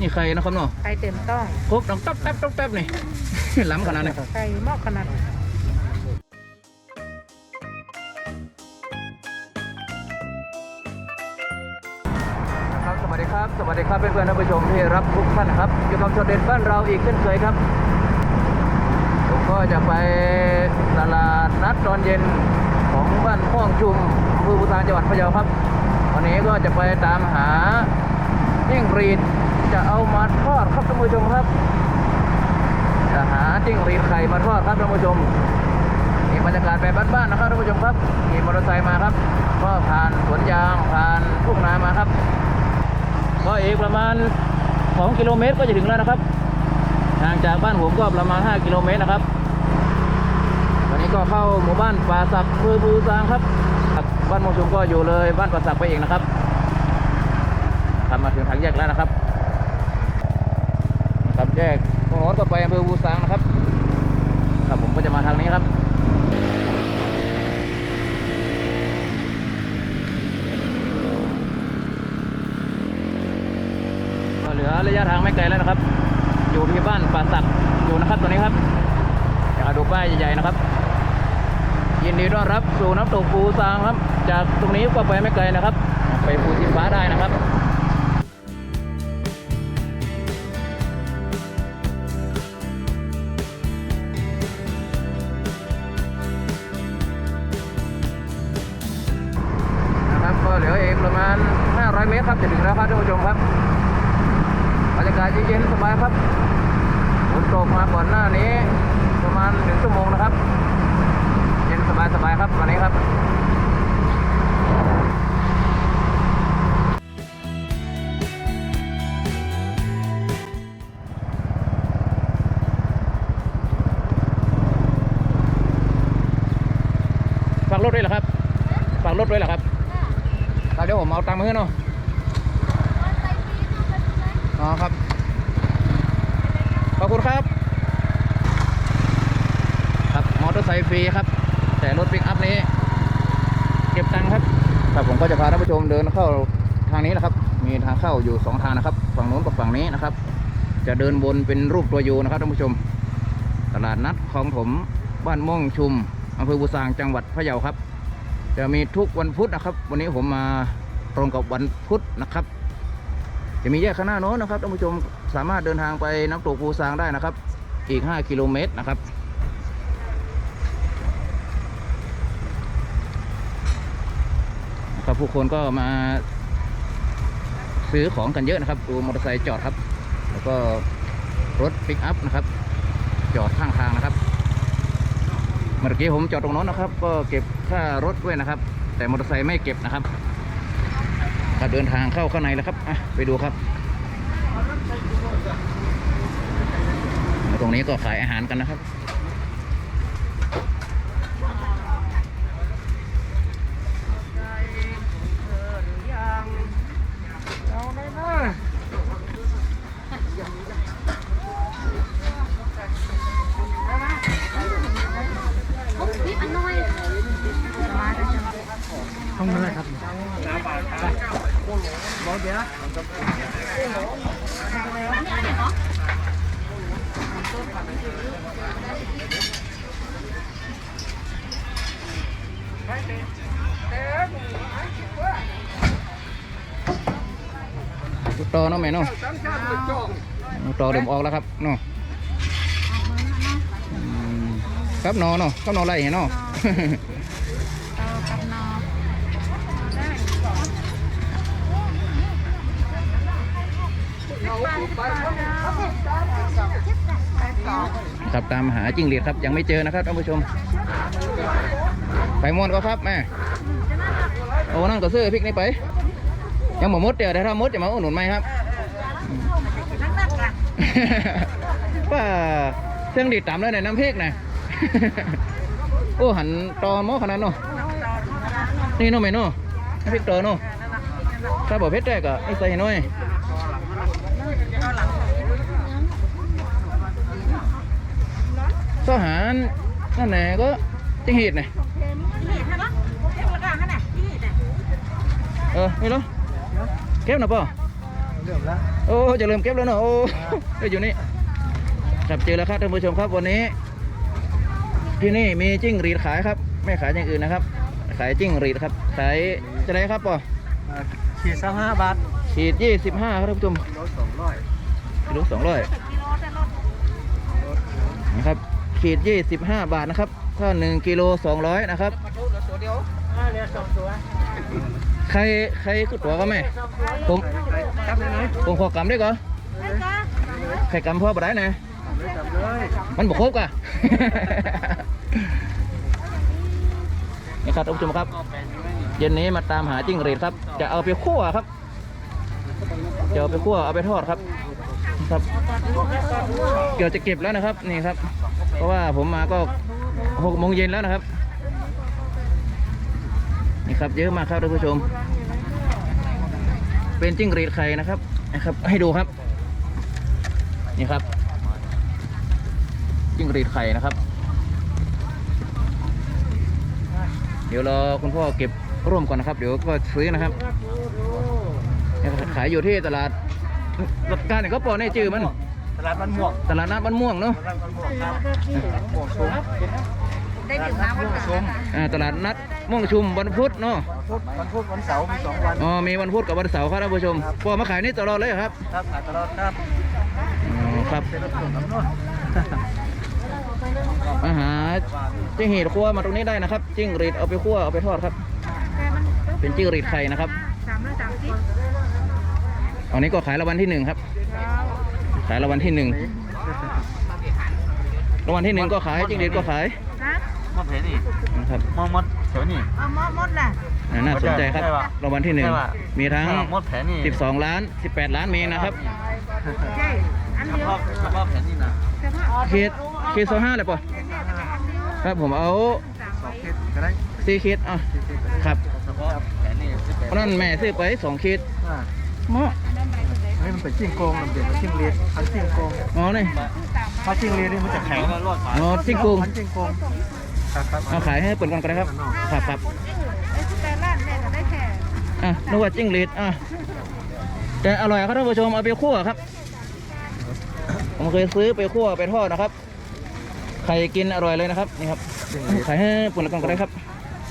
นี่ใครนะครับเนาะไข่เต็มต้องครบต้องตับแป๊บตับแป๊บนี่ล้ำขนาดนี้ครับไข่หม้อขนาดครับสวัสดีครับ สวัสดีครับเพื่อนๆท่านผู้ชมที่รับทุกท่านนะครับอยู่กับโชดเด่นบ้านเราอีกเช่นเคยครับผมก็จะไปตลาดนัดตอนเย็นของบ้านม่วงชุมอำเภอภูซางจังหวัดพะเยาครับวันนี้ก็จะไปตามหาจิ้งหรีด จะเอามาทอดครับท่านผู้ชมครับ จะหาจิ้งหรีดไข่มาทอดครับท่านผู้ชมนี่บรรยากาศแบบบ้านๆนะครับท่านผู้ชมครับขี่มอเตอร์ไซค์มาครับ ก็ผ่านสวนยางผ่านทุ่งนามาครับ ก็อีกประมาณ 2 กิโลเมตรก็จะถึงแล้วนะครับห่างจากบ้านผมก็ประมาณ 5 กิโลเมตรนะครับวันนี้ก็เข้าหมู่บ้านป่าสักอำเภอบูซางครับ บ้านมงชุมก็อยู่เลยบ้านป่าสักไปเองนะครับทำมาถึงทางแยกแล้วนะครับ แยกตรงโน้นก็ไปอำเภอบูซางนะครับ ครับผมก็จะมาทางนี้ครับก็เหลือระยะทางไม่ไกลแล้วนะครับ อยู่ที่บ้านป่าสักอยู่นะครับตอนนี้ครับอยากดูป้ายใหญ่ๆนะครับ ยินดีต้อนรับสู่น้ำตกภูซางครับ จากตรงนี้ก็ไปไม่ไกลนะครับ ไปภูสิฟ้าได้นะครับ แล้วครับท่านผู้ชมครับบรรยากาศเย็นๆสบายครับฝนตกมาก่อนหน้านี้ ประมาณหนึ่งชั่วโมงนะครับ เย็นสบายๆครับวันนี้ครับฝากรถด้วยเหรอครับฝากรถด้วยเหรอครับครับเดี๋ยวผมเอาตังค์มาให้เนาะ อ๋อครับ ขอบคุณครับ ครับ มอเตอร์ไซค์ฟรีครับ แต่รถปิกอัพนี้ เก็บตังค์ครับ ครับผมก็จะพาท่านผู้ชมเดินเข้าทางนี้นะครับ มีทางเข้าอยู่สองทางนะครับ ฝั่งโน้นกับฝั่งนี้นะครับ จะเดินวนเป็นรูปตัวยูนะครับท่านผู้ชม ตลาดนัดคลองถม บ้านม่วงชุมอำเภอบุษางจังหวัดพะเยาครับ จะมีทุกวันพุธนะครับ วันนี้ผมมาตรงกับวันพุธนะครับ จะมีแยกข้างหน้าโน้นนะครับท่านผู้ชมสามารถเดินทางไปน้ำตกภูซางได้นะครับ อีก 5 กิโลเมตรนะครับครับผู้คนก็มาซื้อของกันเยอะนะครับดูมอเตอร์ไซค์จอดครับ แล้วก็รถปิกอัพนะครับ จอดข้างทางนะครับ เมื่อกี้ผมจอดตรงโน้นนะครับ ก็เก็บค่ารถด้วยนะครับ แต่มอเตอร์ไซค์ไม่เก็บนะครับ ก็เดินทางเข้าข้างในแล้วครับอะไปดูครับ ตรงนี้ก็ขายอาหารกันนะครับนิดอันน้อยห้องนั้นแหละครับ ต่อเนาะแม่เนาะต่อเดิมออกแล้วครับเนาะอืมครับนอเนาะครับนอไรเห็นเนาะ ต่อกับนอได้สอง ครับตามหาจิ้งหรีดครับยังไม่เจอนะครับท่านผู้ชมไปมวนก็ครับแม่โอ้นั่งก็ซื้อพริกนี่ไป ยังหมดมดเดี๋ยวถ้ามดจะมาอุดหนุนไหมครับนักนักล่ะว่าเครื่องดีดตามเลยในน้ำพริกนะโอ้หันตอหม้อขนาดเนาะนี่เนาะแม่เนาะน้ำพริกตอเนาะถ้าบอกเพชรได้ก็นี่ใส่หน่อย ทหารนั่นแหละก็จิงหีดไงนี่ใช่ปะเก็บราคาขนาดนี่เนี่ยเออนี่เหรอเก็บหน่อยป่ะเริ่มแล้วโอ้จะเริ่มเก็บแล้วเนาะโอ้เอ้ยอยู่นี่ครับเจอแล้วครับท่านผู้ชมครับวันนี้ ที่นี่มีจิ้งหรีดขายครับ ไม่ขายอย่างอื่นนะครับ ขายจิ้งหรีดครับ ขายจะไรครับป่อขีดสักห้าบาทขีดยี่สิบห้าครับท่านผู้ชมรถสองร้อยกิโลสองร้อยนะครับ ขีดยี่สิบห้าบาทนะครับ ถ้าหนึ่งกิโลสองร้อยนะครับตัวเดียวเรือสองตัวใครใครคือตัวก็แม่ผมจับเลยนะผมขอกำได้ก่อนใครกำพ่อบ่ได้นะจับเลยมันบกครบกะนี่ครับท่านผู้ชมครับ เย็นนี้มาตามหาจิ้งหรีดครับ จะเอาไปคั่วครับ จะเอาไปคั่วเอาไปทอดครับครับเกี่ยวจะเก็บแล้วนะครับ นี่ครับ เพราะว่าผมมาก็หกโมงเย็นแล้วนะครับ นี่ครับเยอะมากครับท่านผู้ชม เป็นจิ้งหรีดไข่นะครับนะครับ ให้ดูครับ นี่ครับ จิ้งหรีดไข่นะครับ เดี๋ยวรอคุณพ่อเก็บร่วมก่อนนะครับ เดี๋ยวก็ซื้อนะครับ ขายอยู่ที่ตลาดรถการเนี่ยก็ปอในจื้อมัน ตลาดมันม่วงตลาดน้ำบ้านม่วงเนาะตลาดมันม่วงครับม่วงซุ้มได้ดื่มน้ำวันซุ้มอ่าตลาดนัดม่วงชุมวันพุธเนาะพุธวันพุธวันเสาร์มีสองวัน อ๋อมีวันพุธกับวันเสาร์ครับท่านผู้ชมปอมาขายนี่ตลอดเลยเหรอครับครับขายตลอดครับอ๋อครับเป็นรถส่งน้ำนวดมาหาจิ้งหรีดคั่วมาตรงนี้ได้นะครับจิ้งหรีดเอาไปคั่วเอาไปทอดครับเป็นจิ้งหรีดไข่นะครับ สามร้อยสามสิบอันนี้ก็ขายรางวัลที่หนึ่งครับ ขายรางวัลที่หนึ่งรางวัลที่หนึ่งก็ขายจิ้งหรีดก็ขายนะมดเห็นนี่นะครับมดมดเฉยนี่เอามดมดน่ะอ่าน่าสนใจครับใช่ปะรางวัลที่หนึ่งใช่ปะมีทั้งมดแผลนี่12ล้าน18ล้านมีนะครับใช่อันเฉเดียวพาะเฉพาะแผลนี่นะเฉพาะขีดขีดโซห้าเลยป่ะครับผมเอาสองขีดก็ได้สี่ขีดอะครับเฉพาะแผลนี่สิบแปดเพราะนั้นแม่ซื้อไปสองขีดอ่าเหมาะนี่มัน เป็นจิ้งโกงมันเป็นจิ้งเลียดพันจิ้งโกงอ๋อนี่เพราะจิ้งเลียดนี่มันจะแข็งอ๋อจิ้งโกงพันจิ้งโกงครับครับเอาขายให้เปิดก่อนก็ได้ครับครับครับไอ้สแตนล้านแม่ก็ได้แค่อะนึกว่าจิ้งหรีดอะแต่อร่อยครับท่านผู้ชมเอาไปคั่วครับผมเคยซื้อไปคั่วไปทอดนะครับใครกินอร่อยเลยนะครับนี่ครับจิ้งเลียดขายให้เปิดก่อนก็ได้ครับ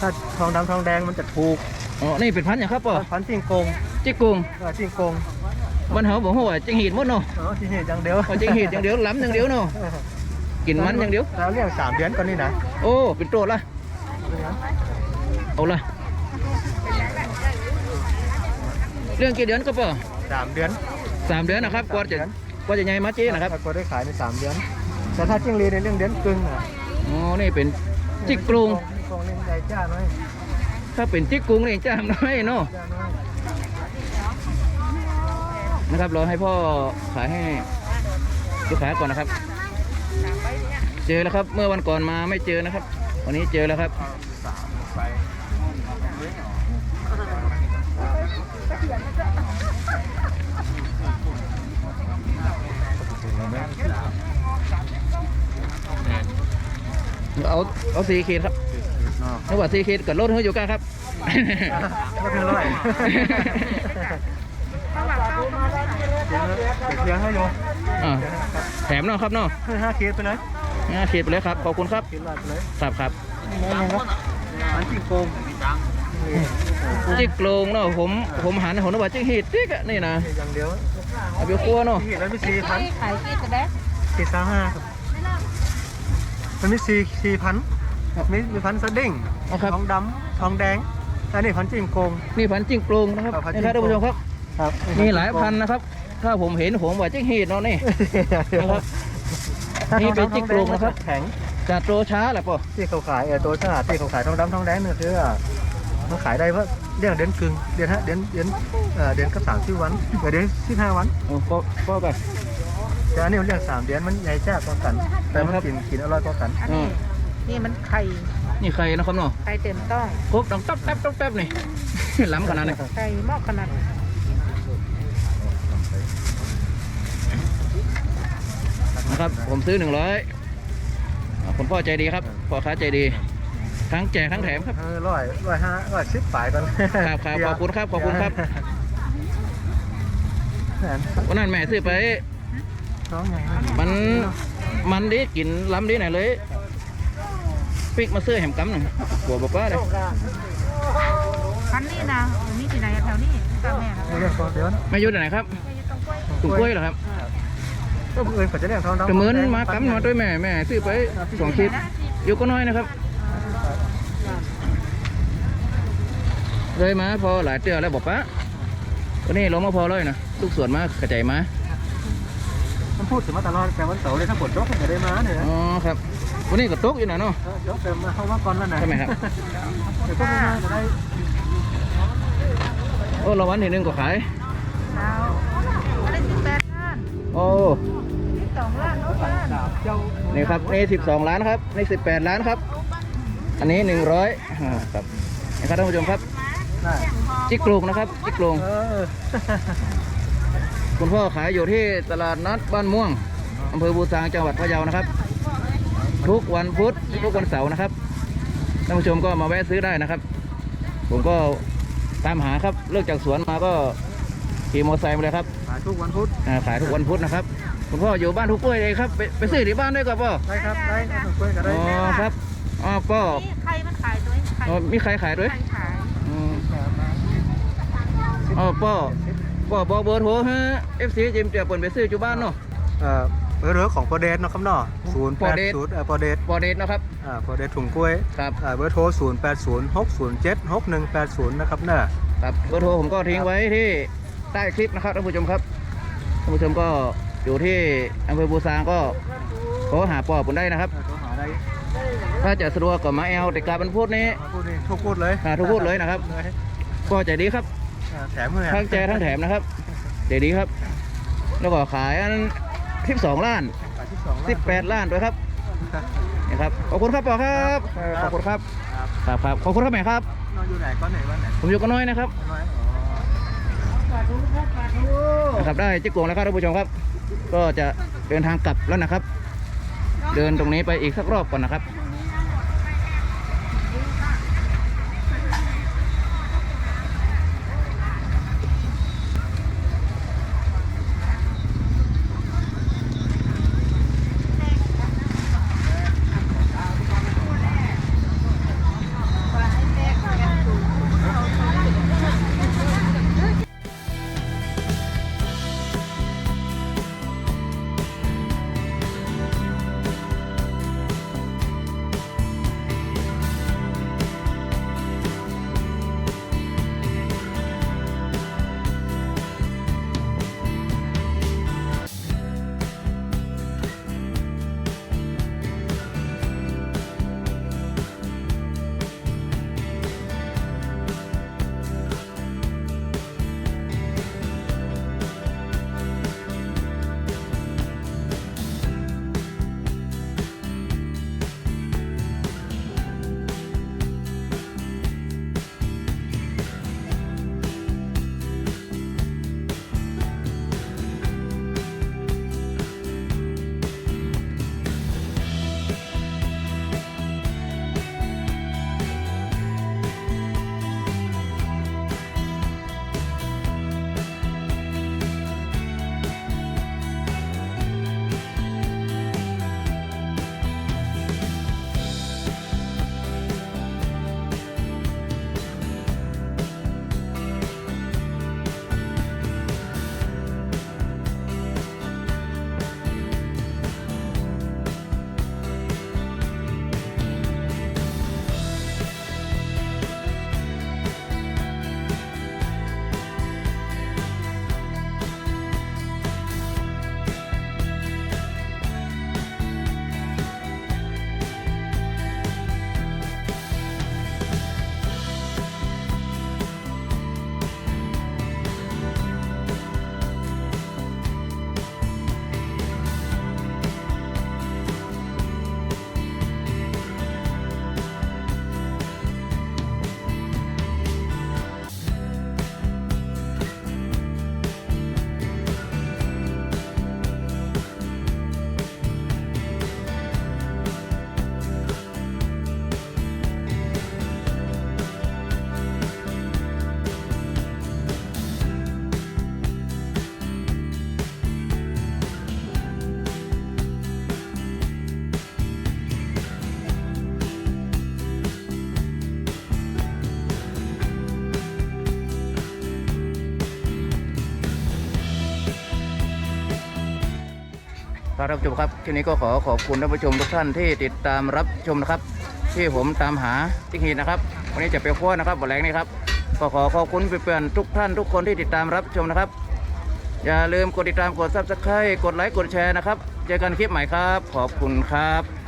ถ้าทองดำทองแดงมันจะถูกอ๋อนี่เป็นพันธุ์อย่างครับป่ะพันจิ้งโกงจิ้งกุงเออจิ้งโกง บ้านเฮาบอกว่าจิ้งหีดหมดเนาะเออที่นี่อย่างเดียวเอาจิ้งหีดอย่างเดียวล้ำอย่างเดียวเนาะกินมันอย่างเดียวเราเลี้ยงสามเดือนก่อนนี่นะโอ้เป็นโตละเอาละเรื่องกี่เดือนก็ป่ะสามเดือนสามเดือนนะครับกว่าจะกว่าจะใหญ่มาเจ๊นะครับถ้าก็ได้ขายในสามเดือนแต่ถ้าจิ้งเลียดในเรื่องเดือนกึ่งอะอ๋อนี่เป็นจิกกรุงจิ้งโกงนี่มันใหญ่จ้าน้อยถ้าเป็นจิกกรุงนี่จ้ามน้อยเนาะจ้า น้อยนะครับเราให้พ่อขายให้ลูกค้าก่อนนะครับ เจอแล้วครับ เมื่อวันก่อนมาไม่เจอนะครับ วันนี้เจอแล้วครับเอาเอาสี่ขีดครับนึกว่าสี่ขีดกับรถเฮ้ยอยู่กันครับก็คือร้อย เลี้ยงให้อยู่อ่าแถมเนาะครับเนาะให้ห้าเคสไปเลยห้าขีดไปเลยครับ ขอบคุณครับกินร้อยไปเลยครับครับมันจิ้งโกงจิกโกงเนาะผม ผมหันผมนึกว่าจิกหีดจิกอะนี่นะอย่างเดียวเอาไปคั่วเนาะที่เห็นมันมีสี่พันขายกี่กระแดกสี่สามห้าครับมันมีสี่สี่พันมีมีพันสดิ้งเอครับทองดำทองแดงอันนี้พันจิ้งโกงนี่พันจิกโกงนะครับนี่ครับท่านผู้ชมครับ ครับมีหลายพันนะครับ ถ้าผมเห็นผมว่าจิกหีดเนาะนี่นะครับนี่เป็นจิ้งโกงนะครับ แข็งจะโตช้าแหละป่ะที่เขาขายเออตัวฉลาดที่เขาขายทองดำทองแดงเนี่ยคือมันขายได้ว่าเดือนเดือนกึ่งเดือนฮะเดือนเดือนเอ่อเดือนกับสามสิบวันเออเดือนสิบห้าวันโอ้ก็ก็ไปแต่อันนี้มันเรื่องสามเดือนมันใหญ่จ้ากว่ากัน แต่มันครับกินกินอร่อยกว่ากันอันนี้นี่มันไข่นี่ใครนะครับเนาะไข่เต็มต้องครบต้องตับแป๊บตับแป๊บนี่ล้ำขนาดนี้ไข่หม้อขนาด นะครับ ผมซื้อหนึ่งร้อยคุณพ่อใจดีครับพ่อค้าใจดี ทั้งแจกทั้งแถมครับเออร้อยร้อยห้าร้อยสิบฝ่ายก่อนครับครับขอบคุณครับขอบคุณครับแสนวันนั้นแม่ซื้อไปท้องใหญ่มันมันดีกินล้ำดีไหนเลยปิกมาซื้อแหมกำหนึ่งหัวบอกว่าเลยคันนี้นะมีที่ไหนอะแถวนี้กับแม่นะเรื่องก่อนเดี๋ยวนะไม่ยุดไหนครับ แม่อยู่ตรงกล้วยตุ่มกล้วยเหรอครับก็เอิญเขาจะเรียกท้องดำกระเหมือนมากำมาด้วยแม่แม่ซื้อไปสองคลิปอยู่ก็น้อยนะครับ เลยมาพอหลายเตือแล้วบอกปะวันนี้ลงมาพอเลยนะลูกสวนมากระจายมามันพูดถึงมาตลอดแต่วันเสาร์เลยถ้าฝนตกก็จะได้มาเนี่ยนะอ๋อครับวันนี้ก็ตกอยู่นะเนาะเออเดี๋ยวเติมมาเข้ามาก่อนแล้วนะใช่ไหมครับเดี๋ยวก็ไม่มาจะได้โอ้รางวัลที่หนึ่งก็ขาย โอ้สองล้านโอ้ล้านเนี่ครับนี่สิบสองล้านครับนี่สิบแปดล้านครับ อันนี้หนึ่งร้อยครับนี่ครับท่านผู้ชมครับ จิกโกลงนะครับ จิกโกลงคุณพ่อขายอยู่ที่ตลาดนัดบ้านม่วงอำเภอบูซางจังหวัดพะเยานะครับ ทุกวันพุธทุกวันเสาร์นะครับท่านผู้ชมก็มาแวะซื้อได้นะครับ ผมก็ตามหาครับเลิกจากสวนมาก็ ขี่มอเตอร์ไซค์มาเลยครับ ขายทุกวันพุธอ่าขายทุกวันพุธนะครับ คุณพ่ออยู่บ้านทุกกล้วยเองครับ ไปไปซื้อที่บ้านด้วยกับพ่อ ได้ครับ ได้ครับคุยกันอ๋ได้อครับอ๋อก็นี่ใครมันขายด้วยใครอ๋อมีใครขายด้วยใครขายอืมอ๋อป้อป้อบอกเบอร์โทรฮะเอฟซีจิมเตียเปิดไปซื้ออยู่บ้านเนาะ เออเบอร์เรือของโปรเดสเนาะครับเนาะศูนย์โปรแปดเดสศูนย์เออโปรเดสปอเดทนะครับ อ่าโปรเดสถุงกล้วยครับ อ่าเบอร์โทรศูนย์แปดศูนย์หกศูนย์เจ็ดหกหนึ่งแปดศูนย์นะครับเนอะครับเบอร์โทรผมก็ทิ้งไว้ที่ ใต้คลิปนะครับท่านผู้ชมครับท่านผู้ชมก็อยู่ที่อำเภอบูซางก็โทรหาปอผมได้นะครับโทรหาได้ถ้าจะสะดวกก็มาแอลแต่การมันพูดนี้ พูดดิทุกพูดเลยอ่าทุกพูดเลยนะครับ เลยก็ใจดีครับ อ่าแถมเลยทั้งแจกทั้งแถมนะครับใจดีครับ แล้วก็ขายอันทิปสองล้านขายที่สองสิบแปดล้านด้วยครับนี่ครับขอบคุณครับปอครับเออขอบคุณครับครับครับครับขอบคุณครับแม่ครับ นอนอยู่ไหนก้อนไหนวันไหนผมอยู่กันน้อยนะครับ น้อยอ๋อ นะครับได้จิ๊กวงแล้วครับท่านผู้ชมครับ ก็จะเดินทางกลับแล้วนะครับ เดินตรงนี้ไปอีกสักรอบก่อนนะครับ ท่านผู้ชมครับทีนี้ก็ขอขอบคุณท่านผู้ชมทุกท่านที่ติดตามรับชมนะครับ ที่ผมตามหาติ๊กฮีนะครับ วันนี้จะไปคว้านะครับบทแรงนี้ครับก็ขอขอบคุณเพื่อนๆทุกท่านทุกคนที่ติดตามรับชมนะครับ อย่าลืมกดติดตามกดซับสไครต์กดไลค์กดแชร์นะครับ เจอกันคลิปใหม่ครับ ขอบคุณครับ